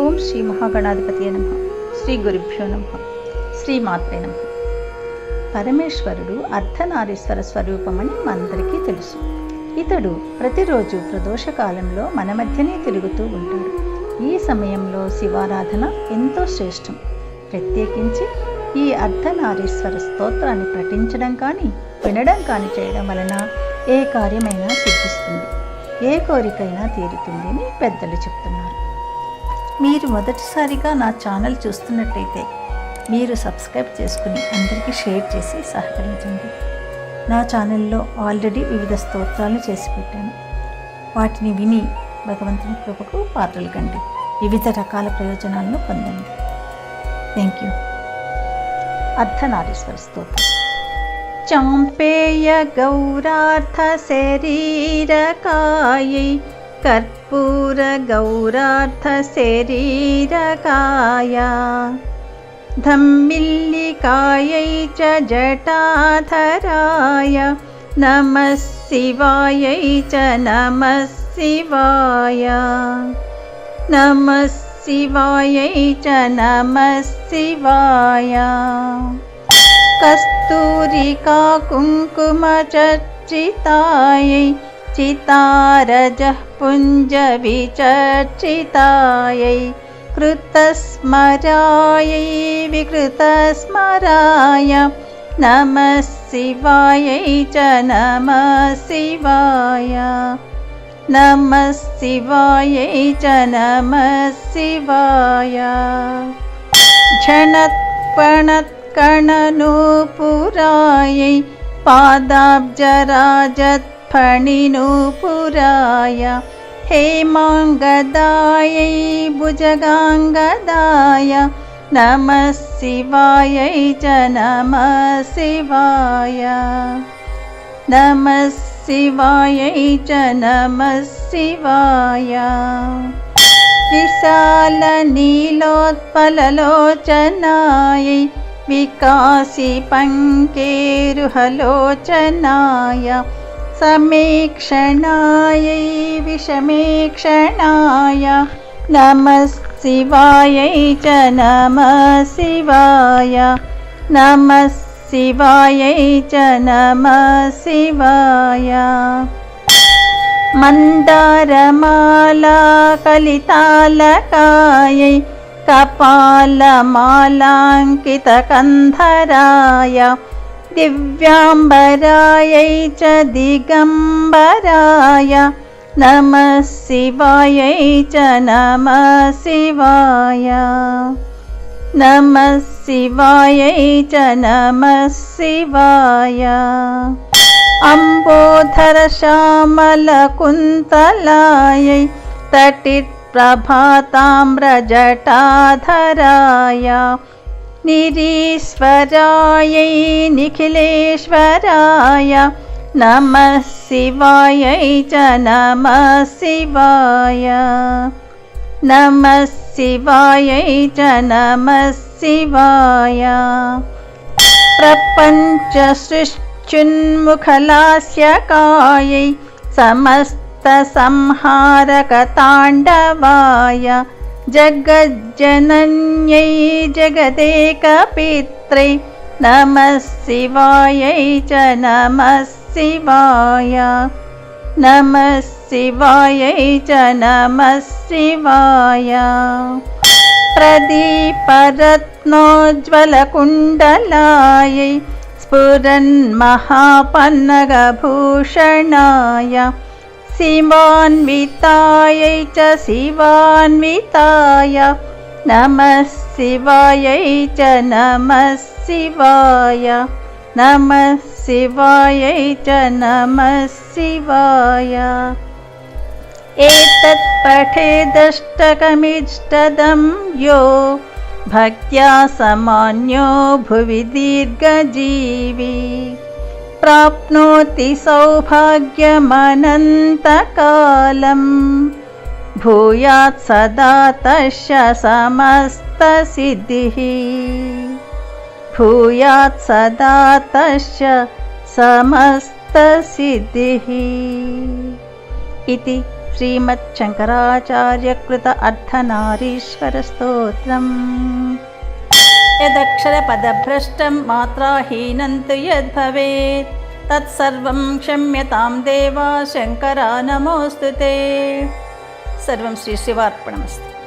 ఓం శ్రీ మహాగణాధిపతి నమ. శ్రీ గురుభ్యో నమ. శ్రీమాత్రే నమ. పరమేశ్వరుడు అర్ధనారీశ్వర స్వరూపమని మనందరికీ తెలుసు. ఇతడు ప్రతిరోజు ప్రదోషకాలంలో మన మధ్యనే తిరుగుతూ ఉంటాడు. ఈ సమయంలో శివారాధన ఎంతో శ్రేష్టం. ప్రత్యేకించి ఈ అర్ధనారీశ్వర స్తోత్రాన్ని పఠించడం కానీ వినడం కానీ చేయడం వలన ఏ కార్యమైనా సిద్ధిస్తుంది. ఏ కోరికైనా తీరుతుందని పెద్దలు చెప్తున్నారు. మీరు మొదటిసారిగా నా ఛానల్ చూస్తున్నట్టయితే మీరు సబ్స్క్రైబ్ చేసుకుని అందరికీ షేర్ చేసి సహకరించండి. నా ఛానల్లో ఆల్రెడీ వివిధ స్తోత్రాలు చేసి పెట్టాను. వాటిని విని భగవంతుని కృపకు పాత్రలు కండి వివిధ రకాల ప్రయోజనాలను పొందండి. థ్యాంక్ యూ అర్ధనారీశ్వర స్తోత్రం. చాంపేయ గౌరార్థ कर्पूरगौरार्थशरीरकाय। धम्मिल्लिकायै च जटाधराय। नमः शिवायै च नमः शिवाय। नमः शिवायै च नमः शिवाय। कस्तूरिका कुङ्कुमचर्चितायै चितारजः पुञ्जविचर्चितायै कृतस्मरायै विकृतस्मराय नमः शिवायै च नमः शिवाय। नमः शिवायै च नमः शिवाय। झणत्पणत्कणनूपुरायै पादाब्जराजत्फणिनूपुराय हेमाङ्गदायै भुजगाङ्गदाय नमः शिवायै च नमः शिवाय। नमः शिवायै च नमः शिवाय। विशालनीलोत्पललोचनायै विकासि पङ्केरुहलोचनाय समीक्षणायै विषमीक्षणाय नमः शिवायै च नमः शिवाय। नमः शिवायै च नमः शिवाय। मन्दारमाला कलितालकायै कपालमालाङ्कितकन्धराय दिव्याम्बरायै च दिगम्बराय नमः शिवायै च नमः शिवाय। नमः शिवायै च नमः शिवाय। अम्बोधरश्यामलकुन्तलायै तटिप्रभाताम्रजटाधराय निरीश्वरायै निखिलेश्वराय नमः च नमः शिवाय। नमः शिवायै च नमः शिवाय। प्रपञ्चसृष्टुन्मुखलास्यकायै समस्तसंहारकताण्डवाय जगज्जनन्यै जगदेकपित्रै नमः शिवायै च नमः शिवाय। नमः शिवायै च नमः शिवाय। प्रदीपरत्नोज्ज्वलकुण्डलायै स्फुरन्महापन्नगभूषणाय शिवान्वितायै च शिवान्विताय। नमः शिवायै च नमः शिवाय। नमः शिवायै च नमः शिवाय। एतत् पठेदष्टकमिष्टदं यो। भक्त्या समान्यो भुवि दीर्घजीवी प्राप्नोति सौभाग्यमनन्तकालम्। भूयात् सदा तस्य समस्तसिद्धिः। भूयात् सदा तस्य समस्तसिद्धिः। इति श्रीमच्छङ्कराचार्यकृत अर्धनारीश्वरस्तोत्रम् यदक्षरपदभ्रष्टं मात्राहीनं तु यद्भवेत् तत्सर्वं क्षम्यतां देवा शङ्करा नमोऽस्तु ते सर्वं श्रीशिवार्पणमस्ति